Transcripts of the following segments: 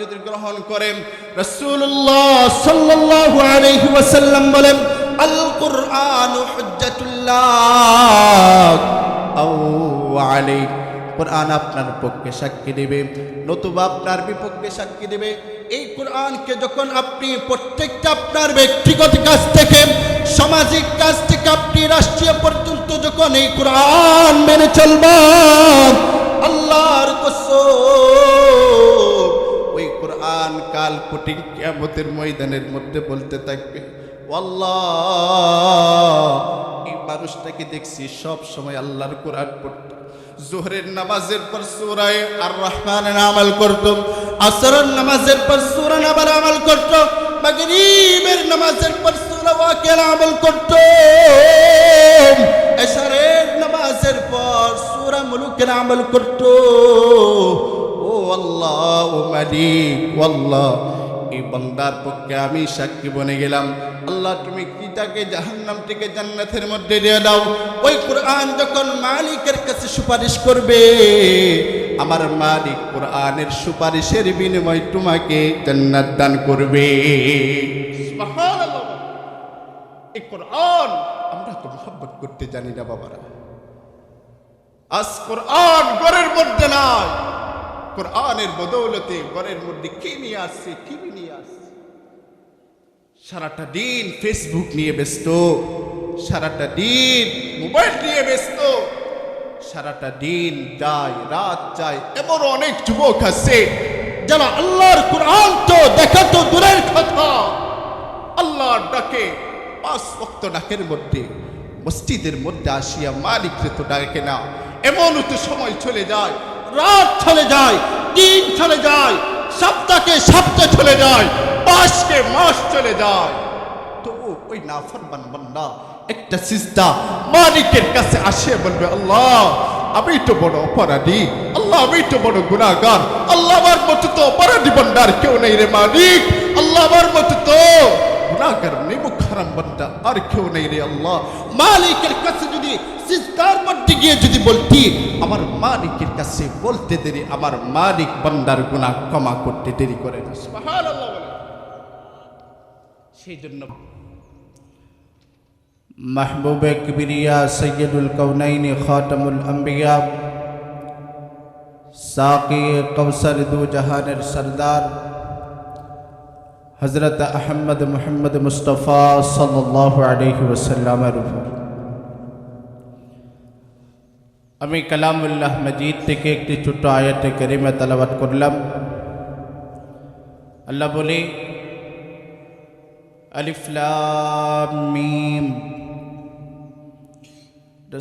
যদি গ্রহণ করেন, রাসূলুল্লাহ সাল্লাল্লাহু আলাইহি ওয়াসাল্লাম বলেন আল কুরআন হুজ্জাতুল্লাহ আও আলাইক কোরআন আপনার পক্ষে সাক্ষী দেবে, নতুবা আপনার বিপক্ষে সাক্ষী দেবে। এই কোরআনকে যখন আপনি প্রত্যেকটা আপনার ব্যক্তিগত কাজ থেকে, সামাজিক কাজ থেকে আপনি রাষ্ট্রীয় পর্যন্ত যখন এই কোরআন মেনে চলবেন, আল্লাহর কসম কোরআন কাল কুটিং কিয়ামতের ময়দানের মধ্যে বলতে থাকবে এই মানুষটাকে দেখছি সব সময় আল্লাহর কোরআন পড়তো। জোহরের নামাজের পর সুরায় আর রহমানের আমল করত, আসরের নামাজের পর সূরা নাবার আমল করত, মাগরিবের নামাজের পর সূরা ওয়াকিয়ার আমল করত। এশারের নামাজের পর সূরা মুলুকের আমল করত। ও আল্লাহ ও মালিক ও আল্লাহ এই বান্দার পক্ষে আমি সাক্ষী বনে গেলাম। আল্লাহ, তুমি কি তাকে জাহান্নাম থেকে জান্নাতের মধ্যে দিয়ে দাও? ওই কোরআন যখন মালিকের কাছে সুপারিশ করবে, আমার মালিক কোরআনের সুপারিশের বিনিময় তোমাকে জান্নাত দান করবে। এই কোরআন আমরা তো মোহাব্বত করতে জানি না বাবারা। আজ কোরআন ঘরের মধ্যে নাই। কোরআনের বদৌলতে ঘরের মধ্যে কে নিয়ে আসছে টিভি নিয়ে আসছে? সারাটা দিন ফেসবুক নিয়ে ব্যস্ত, সারাটা দিন মোবাইল নিয়ে ব্যস্ত, সারাটা দিন যায়, রাত যায়, এমন অনেক যুবক আছে যারা আল্লাহর কোরআন তো দেখা তো দূরের কথা। আল্লাহর ডাকে পাঁচ ভক্ত ডাকের মধ্যে, মসজিদের মধ্যে আসিয়া মালিকরে তো ডাকে না এমন তো সময় চলে যায়। রাত চলে যায়, দিন চলে যায়, সপ্তাহকে সপ্তাহ চলে যায়, মাসকে মাস চলে যায়। তো ওই নাফরমান বান্দা একটা সিজদা মালিকের কাছে আসে, বলবে, আল্লাহ, আমি তো বড় অপরাধী, আল্লাহ, আমি তো বড় গুণাগার আল্লাহ আমার মতো তো অপরাধী বান্দার কেউ নেই রে মালিক, আল্লাহ আমার মতো তো না করনি মুখারাম বান্দা আর কেউ নেই রে আল্লাহ মালিকের কাছে যদি সিজদার মধ্যে গিয়ে যদি বলতি আমার মালিকের কাছে বলতে দেরি আমার মালিক বন্দার গুণা ক্ষমা করতে দেরি করে সেই জন্য মাহবুবে কবিরিয়া সৈয়দুল কৌনাইনি খাতামুল আম্বিয়া সাকি قوسر দু জাহানের সরদার হজরত আহমদ মোহাম্মদ মুস্তফা সাল্লাহ আলহি ওসাল্লামের উপর। আমি কালামুল্লাহ মজিদ থেকে একটি ছোট্ট আয়াতে করিমে তালাবাত করলাম। আল্লাহ বলি, আলিফ লাম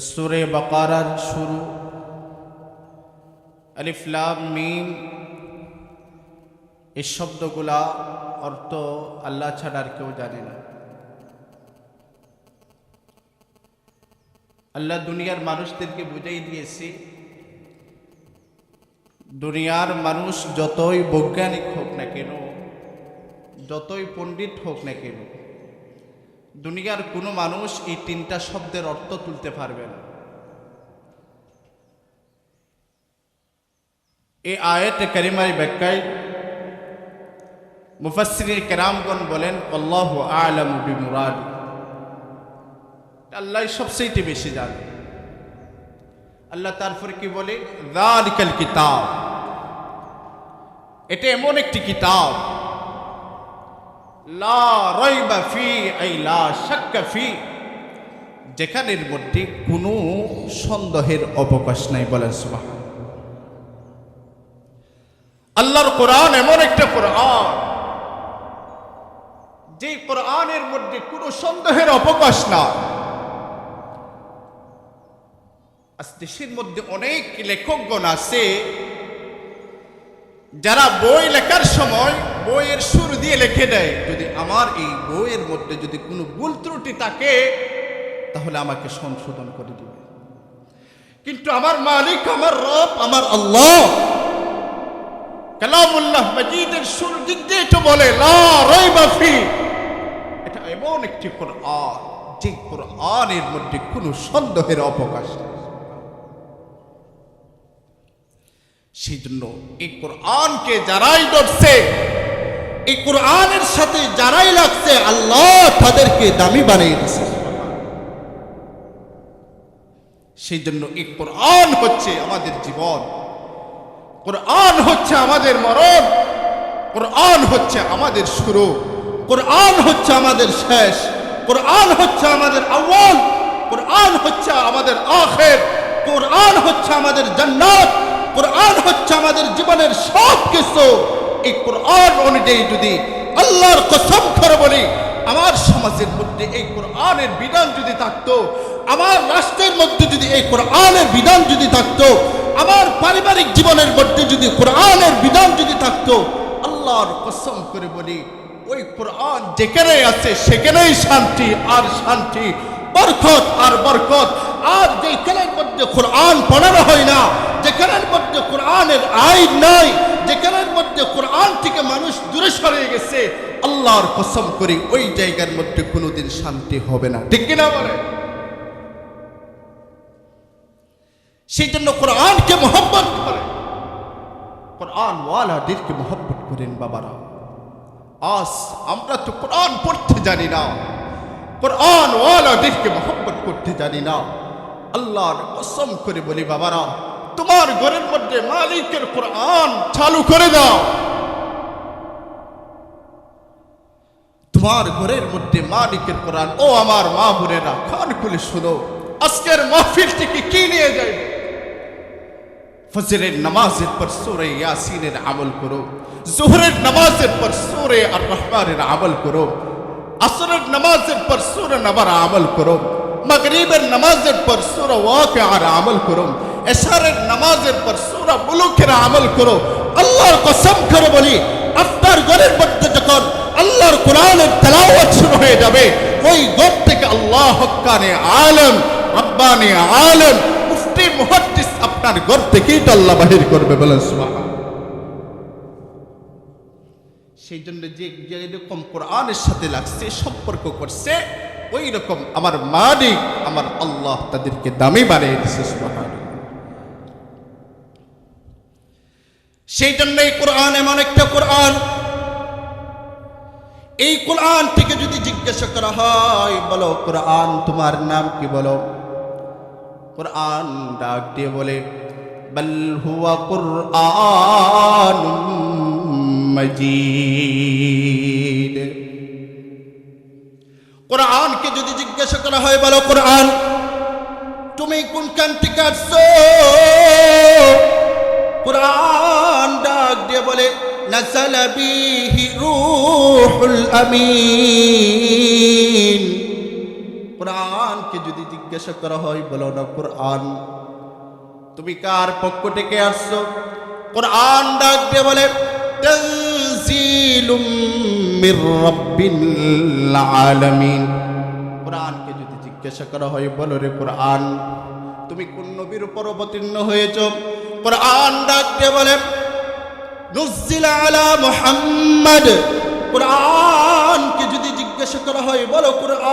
সুরে বাকারার শুরু। আলিফ লাম মিম, এই শব্দগুলা অর্থ আল্লাহ ছাড়া আর কেউ জানে না। আল্লাহ দুনিয়ার মানুষদেরকে বুঝাই দিয়েছে, দুনিয়ার মানুষ যতই বৈজ্ঞানিক হোক না কেন, যতই পণ্ডিত হোক না কেন, দুনিয়ার কোনো মানুষ এই তিনটা শব্দের অর্থ তুলতে পারবে না। এই আয়াত কারিমারি ব্যাখ্যায় মুফাসসিরিন কেরামগণ বলেন, আল্লাহ আলম বিমুরাদ। আল্লাহ সবচেয়ে বেশি জানে। আল্লাহ তারপরে কি বলে, দালিকাল কিতাব। এটা এমন একটি কিতাব। লা রাইবা ফি আই লা শাক্কা ফি। যেখানের মধ্যে কোনো সন্দেহের অবকাশ নাই বলেন সুবহান আল্লাহর কোরআন এমন একটা কোরআন। যে কোরআনের মধ্যে কোনো সন্দেহের অবকাশ না। আজ দেশের মধ্যে অনেক লেখকগণ আছে, যারা বই লেখার সময় বইয়ের সুর দিয়ে লিখে দেয়। যদি আমার এই বইয়ের মধ্যে যদি কোনো ভুল ত্রুটি থাকে, তাহলে আমাকে সংশোধন করে দিবে। কিন্তু আমার মালিক, আমার রব, আমার আল্লাহ কালামুল্লাহ মজিদের সুর দিক দিয়ে তো বলে, লা রাইবা ফি এটা এমন একটি কোরআন যে মধ্যে কোনো সন্দেহের অবকাশ সেই জন্য এই কোরআনকে যারাই ডরছে এই কোরআনের সাথে যারাই লাগছে, আল্লাহ তাদেরকে দামি বানিয়ে দিছে সেই জন্য এই কোরআন হচ্ছে আমাদের জীবন। কোরআন হচ্ছে আমাদের মরণ। কোরআন হচ্ছে আমাদের শুরু। কোরআন হচ্ছে আমাদের শেষ, কোরআন হচ্ছে আমাদের আউ্বাল কোরআন হচ্ছে আমাদের আখের, কোরআন হচ্ছে আমাদের জান্নাত, কোরআন হচ্ছে আমাদের জীবনের সব কিছু এই কোরআন অনুযায়ী যদি আল্লাহর কসম করে বলি, আমার সমাজের মধ্যে এই কোরআনের বিধান যদি থাকতো, আমার রাষ্ট্রের মধ্যে যদি এই কোরআনের বিধান যদি থাকতো, আমার পারিবারিক জীবনের মধ্যে যদি কোরআনের বিধান যদি থাকতো, আল্লাহর কসম করে বলি ওই কোরআন যেখানে আছে, সেখানেই শান্তি আর শান্তি, বরকত আর বরকত। আর যেখানের মধ্যে কোরআন পড়ানো হয় না, যেখানের মধ্যে কোরআনের আইন নাই, যেখানের মধ্যে কোরআন থেকে মানুষ দূরে সরে গেছে, আল্লাহর কসম করি, ওই জায়গার মধ্যে কোনোদিন শান্তি হবে না। ঠিক কিনা বলে? সেই জন্য কোরআনকে মোহাম্মত করে। কোরআন ওয়ালাদেরকে মোহাম্মত করেন বাবারা। আজ আমরা তো কোরআন পড়তে জানি না। কোরআন ওয়ালাদেরকে মোহাম্মত করতে জানি না। আল্লাহর কসম করে বলি, বাবারা, তোমার ঘরের মধ্যে মালিকের কোরআন চালু করে দাও। তোমার ঘরের মধ্যে মালিকের কোরআন, ও আমার মা বোনেরা কান খুলে শোনো। আজকের মাহফিল থেকে কি নিয়ে যাইবে? ফজরের নামাজের পর সুরে ইয়াসিনের আমল করো জোহরের নামাজের পর সুরে আর রহমানের আমল করো আসরের নামাজের পর সুরে নবার আমল করো মগরিবের নামাজের পর সুরা ওয়াকে আর আমল করো এশারের নামাজের পর সুরা মুলুকের আমল করো আল্লাহর কসম করে বলি আপনার ঘরের মধ্যে যখন আল্লাহর কোরআনের তেলাওয়াত শুরু হয়ে যাবে ওই ঘর থেকে আল্লাহ হক্কানে আলম রব্বানি আলম মুফতি মুহাদ্দিস আপনার ঘর থেকেই তো আল্লাহ বাহির করবে সুবহান সেই জন্য যে যেরকম কোরআনের সাথে লাগছে, সম্পর্ক করছে ওই রকম আমার মালিক, আমার আল্লাহ তাদেরকে দামি বানিয়ে দিচ্ছে সুবহান সেই জন্য এই কোরআন এমন একটা কোরআন। এই কোরআন থেকে যদি জিজ্ঞাসা করা হয়, বলো কোরআন তোমার নাম কি বলো? কোরআন ডাক দিয়ে বলে বল হুয়া কোরআন মজিদ কোরআনকে যদি জিজ্ঞাসা করা হয় বলো কোরআন তুমি কোন কান থেকে আসছো কোরআন ডাক দিয়ে বলে نزل به روح الأمين কোরআনকে যদি জিজ্ঞাসা করা হয়, বলো না, কোরআন? তুমি কার পক্ষ থেকে আসছো? কোরআন ডাক দিয়ে বলে কোরআনকে যদি জিজ্ঞাসা করা হয়, বলো রে কোরআন। তুমি কোন নবীর উপর অবতীর্ণ হয়েছ? কোরআন ডাক বলে আলা মুহাম্মদ। কোরআনকে যদি জিজ্ঞাসা করা হয়, বলো কোরআন।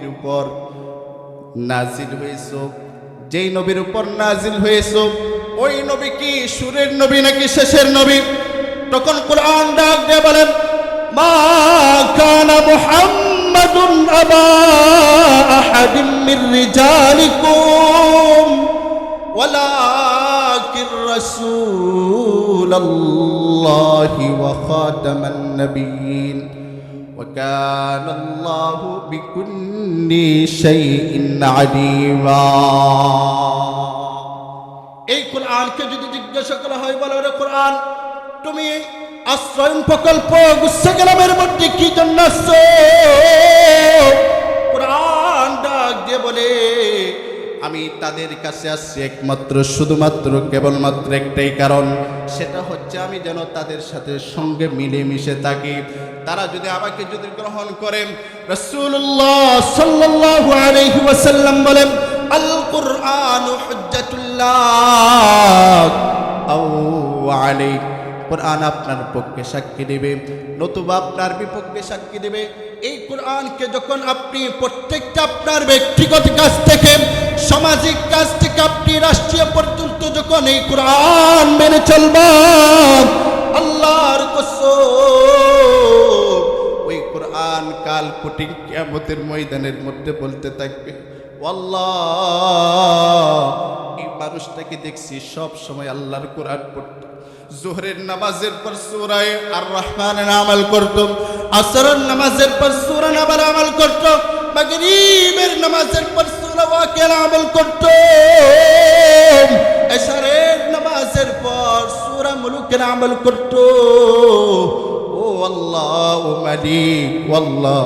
নবীর উপর নাজিল হয়েছ। যেই নবীর উপর নাজিল হয়েছ, ওই নবী কি সুরের নবী নাকি শেষের নবী? তখন কোরআন ডাক দিয়ে বলেন, মা কানা মুহাম্মাদুন আবা আহাদিম মির রিজালিকুম, ওয়ালাকিন রাসূলুল্লাহি ওয়া খাতামান নাবিয়্যিন وكان الله بكل شيء عليما এই কোরআনকে যদি জিজ্ঞাসা করা হয় বলো রে কোরআন তুমি আশ্রয়ন প্রকল্প গুচ্ছা গ্রামের মধ্যে কি জন্য আসছো কোরআন ডাক দিয়ে বলে আমি তাদের কাছে আসছি একমাত্র শুধুমাত্র কেবলমাত্র একটাই কারণ সেটা হচ্ছে আমি যেন তাদের সাথে সঙ্গে মিলে মিশে থাকি তারা যদি আমাকে যদি গ্রহণ করেন রসুল্লাহ সাল্লাল্লাহু আলাইহি ওয়াসাল্লাম বলেন আল কুরআন কোরআন আপনার পক্ষে সাক্ষী দেবে, নতুবা আপনার বিপক্ষে সাক্ষী দেবে। এই কোরআনকে যখন আপনি প্রত্যেকটা আপনার ব্যক্তিগত কাজ থেকে, সামাজিক কাজ থেকে আপনি রাষ্ট্রীয় পর্যন্ত যখন এই কোরআন মেনে চলব আল্লাহর কাল কোটি কিয়ামতের ময়দানের মধ্যে বলতে থাকবে এই মানুষটাকে দেখছি সব সময় আল্লাহর কোরআন পড়তো। জোহরের নামাজের পর সুরায় আর রহমানের আমল করত, আসরের নামাজের পর সুরা আবার আমল করত, মাগরিবের নামাজের পর সুরা ওয়াকিয়ার আমল করত। এশারের নামাজের পর সুরা মুলুকের আমল করত। আল্লাহ মালিক আল্লাহ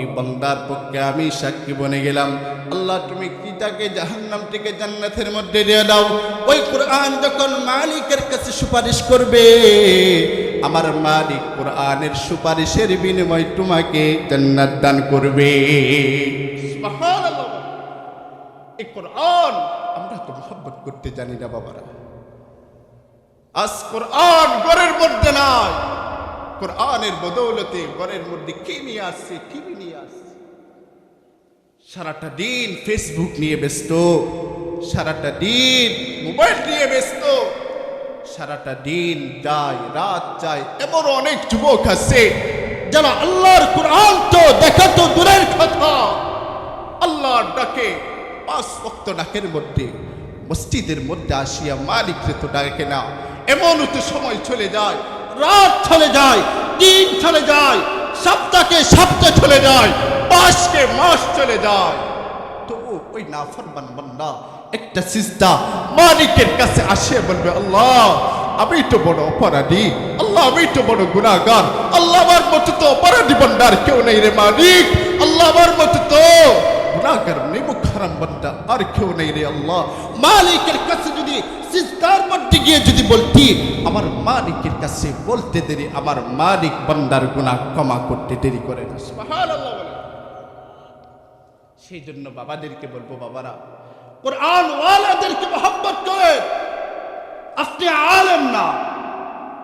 এই বান্দার পক্ষে আমি সাক্ষী বনে গেলাম। আল্লাহ, তুমি কি তাকে জাহান্নাম থেকে জান্নাতের মধ্যে দিয়ে দাও? ওই কোরআন যখন মালিকের কাছে সুপারিশ করবে, আমার মালিক কোরআনের সুপারিশের বিনিময় তোমাকে জান্নাত দান করবে। এই কোরআন আমরা তো মোহাব্বত করতে জানি না, বাবারা। আজ কোরআন ঘরের মধ্যে নাই। কোরআনের বদৌলতে ঘরের মধ্যে কি নিয়ে আসছে টিভি নিয়ে আসছে? সারাটা দিন ফেসবুক নিয়ে ব্যস্ত, সারাটা দিন মোবাইল নিয়ে ব্যস্ত, সারাটা দিন যায়, রাত যায়, এমন অনেক যুবক আছে যারা আল্লাহর কোরআন তো দেখা তো দূরের কথা। আল্লাহর ডাকে, পাঁচ ভক্ত ডাকের মধ্যে, মসজিদের মধ্যে আসিয়া মালিকরে তো ডাকে না, এমন তো সময় চলে যায়। রাত চলে যায়, দিন চলে যায়, সপ্তাহকে সপ্তাহ চলে যায়, মাসকে মাস চলে যায়। তো ওই নাফরমান বান্দা একটা সিজদা মালিকের কাছে আসে, বলবে, আল্লাহ, আমি তো বড় অপরাধী, আল্লাহ, আমি তো বড় গুনাহগার, আল্লাহ আমার মতো তো অপরাধী বান্দার কেউ নেই রে মালিক, আল্লাহ আমার মতো তো গুনাহগার নিমুখ হারাম বান্দা আর কেউ নেই রে আল্লাহ। মালিকের কাছে যদি সিজদার মধ্যে গিয়ে যদি বলতি আমার মালিকের কাছে বলতে দেরি, আমার মালিক বান্দার গুনাহ ক্ষমা করতে দেরি করে সেই জন্য বাবাদেরকে বলব, বাবারা কোরআন ওয়ালাদেরকে মহব্বত করে আপনি আলেম না,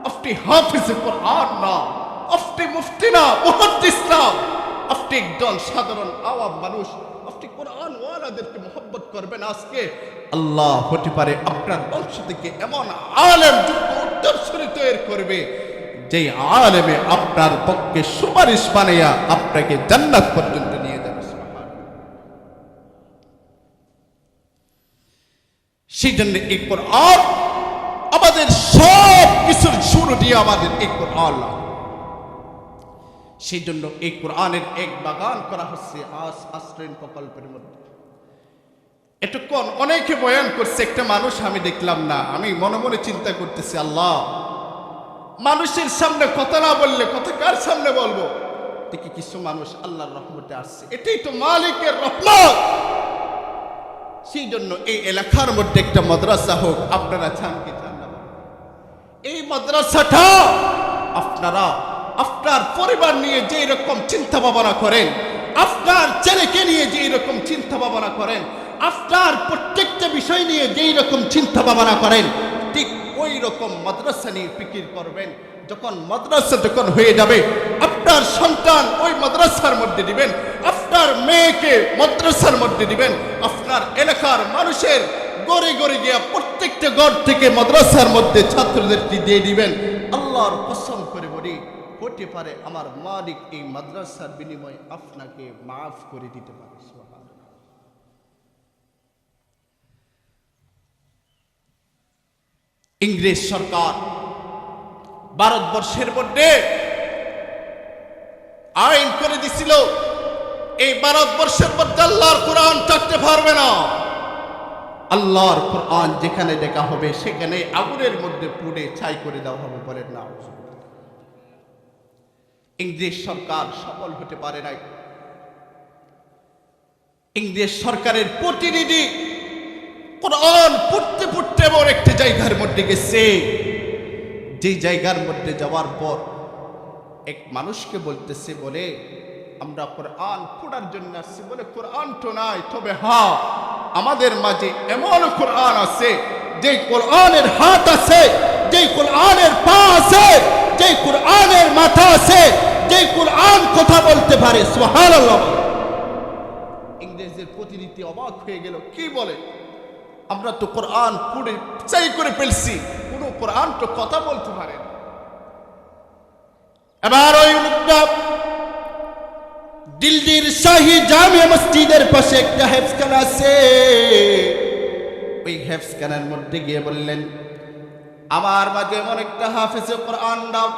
আপনি হাফিজে কোরআন না, আপনি মুফতি না, মুহাদ্দিস না। আপনি একজন সাধারণ আওয়াম মানুষ, আপনি কোরআন ওয়ালাদেরকে মহব্বত করবেন আজকে। আল্লাহ হতে পারে আপনার বংশ থেকে এমন আলেম যোগ্য উত্তরসূরি তৈরি করবে যে আলেমে আপনার পক্ষে সুপারিশ বানাইয়া আপনাকে জান্নাত পর্যন্ত নিয়ে যাবে সেই জন্য এই কোরআন আমাদের সব কিছুর শুরু দিয়ে আমাদের এই কোরআন সেই জন্য এই কোরআনের এক বাগান করা হচ্ছে আস আশ্রয়ণ প্রকল্পের মধ্যে। এতক্ষণ অনেকে বয়ান করছে, একটা মানুষ আমি দেখলাম না। আমি মনে মনে চিন্তা করতেছি, আল্লাহ, মানুষের সামনে কথা না বললে, কথা কার সামনে বলব? দেখি কিছু মানুষ আল্লাহর রহমতে আসছে। এটাই তো মালিকের রহমত। সেই জন্য এই এলাকার মধ্যে একটা মাদ্রাসা হোক, আপনারা চান কি চান না? এই মাদ্রাসাটা আপনারা, আপনার পরিবার নিয়ে যে রকম চিন্তা ভাবনা করেন, আপনার ছেলেকে নিয়ে যে রকম চিন্তা ভাবনা করেন আপনার প্রত্যেকটা বিষয় নিয়ে যেই রকম চিন্তা ভাবনা করেন, ঠিক ওই রকম মাদ্রাসা নিয়ে ফিকির করবেন। যখন মাদ্রাসা যখন হয়ে যাবে, আপনার সন্তান ওই মাদ্রাসার মধ্যে দিবেন, আপনার মেয়েকে মাদ্রাসার মধ্যে দিবেন, আপনার এলাকার মানুষের গড়ে গড়ে গিয়া প্রত্যেকটা ঘর থেকে মাদ্রাসার মধ্যে ছাত্রদেরকে দিয়ে দিবেন। আল্লাহর কসম করে বলি, হতে পারে আমার মালিক এই মাদ্রাসার বিনিময়ে আপনাকে মাফ করে দিতে পারে সুবহানাল্লাহ। ইংরেজ সরকার। ভারতবর্ষের মধ্যে আইন করে দিছিল, এই ভারতবর্ষের মধ্যে আল্লাহর কোরআন থাকতে পারবে না। আল্লাহর কোরআন যেখানে দেখা হবে, সেখানে আগুনের মধ্যে পুড়ে ছাই করে দেওয়া হবে বলেন না। ইংরেজ সরকার সফল হতে পারে নাই। ইংরেজ সরকারের প্রতিনিধি কোরআন পড়তে পড়তে এমন একটি জায়গার মধ্যে গেছে। যে জায়গার মধ্যে যাওয়ার পর এক মানুষকে বলতেছে, বলে, আমরা কোরআন পড়ার জন্য আসছি। বলে, কোরআন তো নাই, তবে হ্যাঁ আমাদের মাঝে এমন কোরআন আছে যে কোরআনের হাত আছে যে কোরআনের পা আছে যে কোরআনের মাথা আছে যে কোরআন কথা বলতে পারে। সুবহানাল্লাহ ইংরেজদের প্রতিনিধি অবাক হয়ে গেল, কি বলে? আমরা তো কোরআন পুড়ে চাই করে ফেলছি। কোনো কোরআন তো কথা বলতে পারে। এবার ওই লোকটা দিল্লির শাহী জামিয়া মসজিদের পাশে একটা হেফসখানা আছে। ওই হেফসখানার মধ্যে গিয়ে বললেন, আমার মাঝে এমন একটা হাফেজে কোরআন দাও,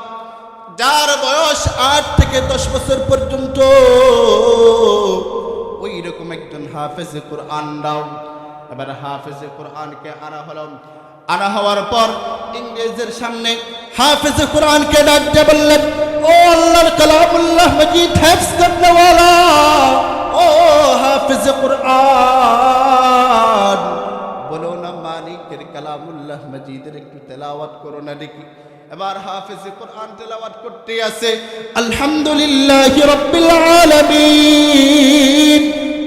যার বয়স আট থেকে দশ বছর পর্যন্ত। ওই রকম একজন হাফেজে কোরআন দাও এবার হাফেজে কোরআনকে আনা হলো। আনা হওয়ার পর ইংরেজের সামনে হাফিজ কোরআনকে ডাক দিয়ে বললেন, ও আল্লাহর কালামুল্লাহ মজিদ হেফস করনে ওয়ালা ও হাফিজ কোরআন। বলো না, মালিকের কালামুল্লাহ মজিদের একটু তেলাওয়াত করো না দেখি। এবার হাফেজে কোরআন তেলাওয়াত করতে আছে, আলহামদুলিল্লাহ রাব্বিল আলামিন।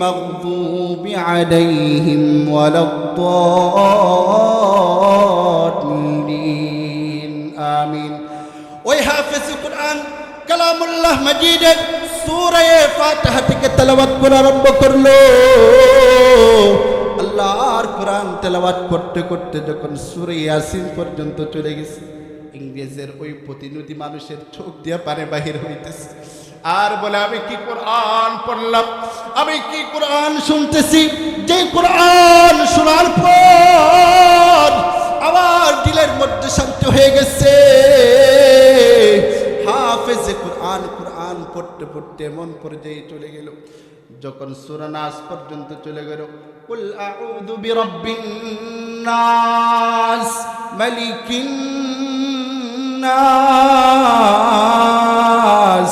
المغضوب عليهم ولا الضالين آمين ওই হাফেজ কোরআন কালামুল্লাহ মজিদের সূরায়ে ফাতিহা থেকে তেলাওয়াত করে আরম্ভ করলো আল্লাহর কোরআন তেলাওয়াত করতে করতে যখন সূরা ইয়াসিন পর্যন্ত চলে গেছে ইংরেজের ওই প্রতিনিধি মানুষের চোখ দিয়ে পারে বাহির হইতেছে আর বলে, আমি কি কোরআন পড়লাম? আমি কি কোরআন শুনতেছি? যে কোরআন শোনার পর আমার দিলের মধ্যে শান্ত হয়ে গেছে। হাফেজে কোরআন কোরআন পড়তে পড়তে এমন পর্যায়ে চলে গেল। যখন সুরানাস পর্যন্ত চলে গেল, কুল আউযু বিরাব্বিন নাস, মালিকিন নাস।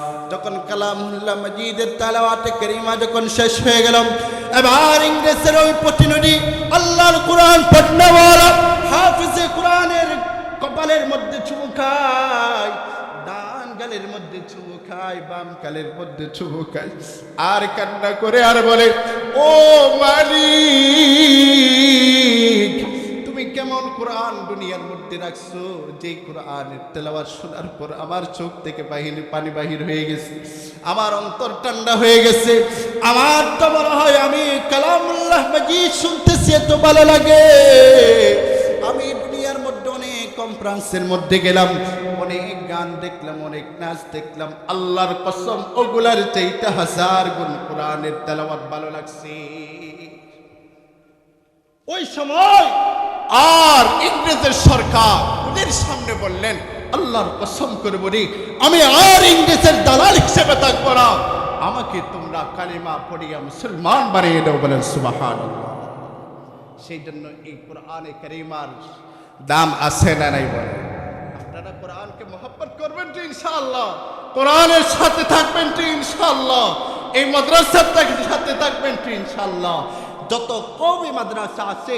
কালামুল্লাহ মজিদের তালাওয়াতে করিমা যখন শেষ হয়ে গেল, এবার ইংরেজের ওই প্রতিনিধি আল্লাহর কোরআন পড়নেওয়ালা হাফিজে কোরআনের কপালের মধ্যে চুমু খায়, ডান গালের মধ্যে চুমু খায়, বাম গালের মধ্যে চুমু খায়। আর কান্না করে আর বলে, ও মালিক! কেমন কোরআন দুনিয়ার মধ্যে রাখছো যে কোরআনের তেলাওয়াত শোনার পর আমার চোখ থেকে বাহিনী পানি বাহির হয়ে গেছে, আমার অন্তর ঠান্ডা হয়ে গেছে, আমার তো মনে হয় আমি কালামুল্লাহ মজিদ শুনতেছি, এত ভালো লাগে। আমি দুনিয়ার মধ্যে অনেক কনফারেন্সের মধ্যে গেলাম, অনেক গান দেখলাম, অনেক নাচ দেখলাম, আল্লাহর কসম, ওগুলার চাইতে হাজার গুণ কোরআনের তেলাওয়াত ভালো লাগছে। ওই সময় আর ইংরেজের সরকার ওদের সামনে বললেন, আল্লাহর কসম করে বলি, আমি আর ইংরেজের দালাল হিসেবে থাকব না। আমাকে তোমরা কালিমা পড়িয়া মুসলমান বানিয়ে দেও বলেন সুবাহান সেই জন্য এই কোরআনে কারিমার দাম আছে না নাই বলে। আপনারা কোরআনকে মহব্বত করবেন তো ইনশাআল্লাহ। কোরআনের সাথে থাকবেন তো ইনশাআল্লাহ। এই মাদ্রাসার সাথে থাকবেন তো ইনশাআল্লাহ। যত কবি মাদ্রাসা আছে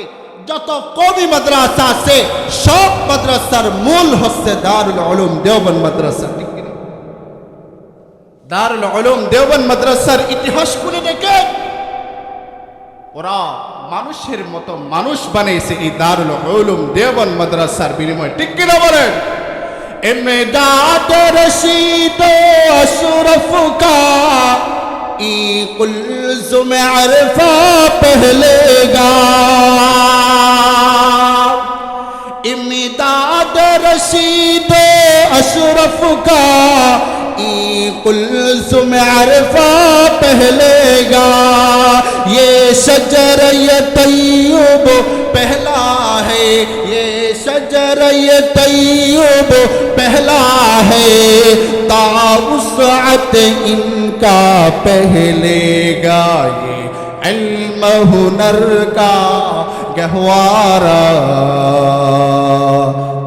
যত কবি মাদ্রাসা আছে, সব মাদ্রাসার মূল হচ্ছে দারুল আলম দেওবন মাদ্রাসা। দারুল আলম দেওবন মাদ্রাসার ইতিহাস খুলে দেখে। ওরা মানুষের মতো মানুষ বানিয়েছে এই দারুল আলম দেওবন মাদ্রাসার বিনিময়। ঠিক কিনা বলেন? এমদাদ রশিদ সুরফ কা कुलजुम अरफा पहलेगा इमदाद रशीद अशरफ का ई कुलजुम अरफा पहलेगा ये शजर ये तैयूब पहला है ये शजर ये तैयूब पहला है ताउसअत इन کا پہلے گا یہ علم ہنر کا گہوارا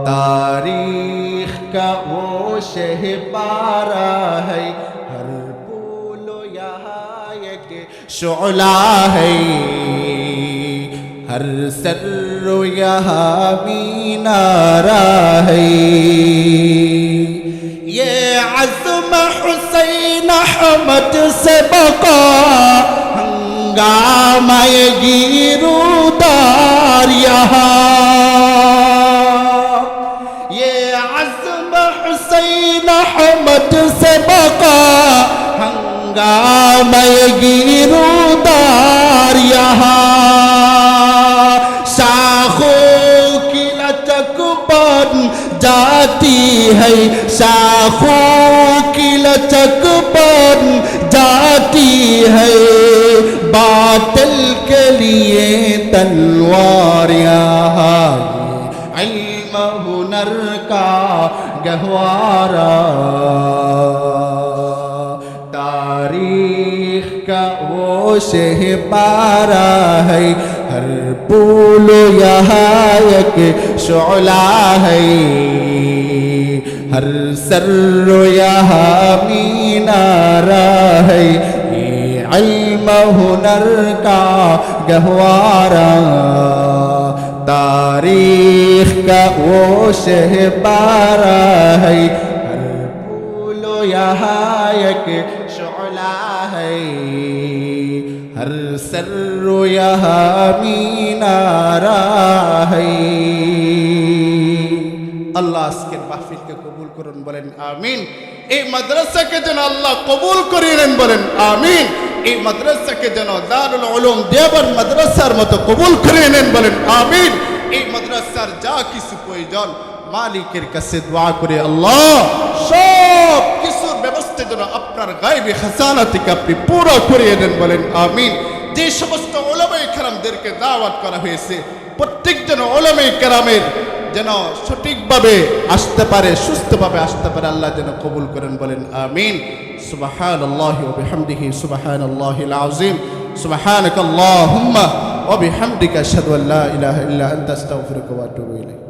تاریخ کا وہ شہ پارا ہے، ہر پولو یہاں کے شعلہ ہے۔ ہر سر یہاں بینارا ہے۔ یہ ہم حسین احمد سے بقا ہنگامہ گیرو دار یہاں یہ عزم حسین احمد سے بقا ہنگامہ گیرو دار یہاں شاخوں کی لچک بن جاتی ہے شاخوں لچک پر جاتی ہے باطل کے لیے تلوار علم ہنر کا گہوارا تاریخ کا وہ شہ پارا ہے، ہر پول یہاں ایک شعلہ ہے۔ سرها مینا رہے علم ہنر کا گہوارا تاریخ کا وہ شہ پارا ہے پھولو یہاں یک شعلہ ہے ہر سر یہاں مینارا ہے اللہ اس کے بافی বলেন, আমিন। এই মাদ্রাসাকে যেন আল্লাহ কবুল করিলেন বলেন, আমিন। এই মাদ্রাসাকে যেন দারুল উলুম দেওবন্দ মাদ্রাসার মতো কবুল করিয়ে নেন বলেন, আমিন। এই মাদ্রাসার যা কিছু প্রয়োজন, মালিকের কাছে দোয়া করে আল্লাহ, সব কিছুর ব্যবস্থা যেন আপনার গাইবে খাসানা থেকে আপনি পুরো করিয়ে নেন বলেন, আমিন। যে সমস্ত ওলামাই কেরামদেরকে দাওয়াত করা হয়েছে, প্রত্যেক যেন ওলামাই কেরামের যেন সঠিকভাবে আসতে পারে, সুস্থভাবে আসতে পারে, আল্লাহ যেন কবুল করেন, বলেন আমিন। সুবাহান আল্লাহ ওবিহামদিহি সুবাহান আল্লাহ আযীম। সুবহানাক আল্লাহুম্মা ওয়া বিহামদিকা আশহাদু আল্লা ইলাহা ইল্লা আনতা, আস্তাগফিরুকা ওয়া আতুবু ইলাইক।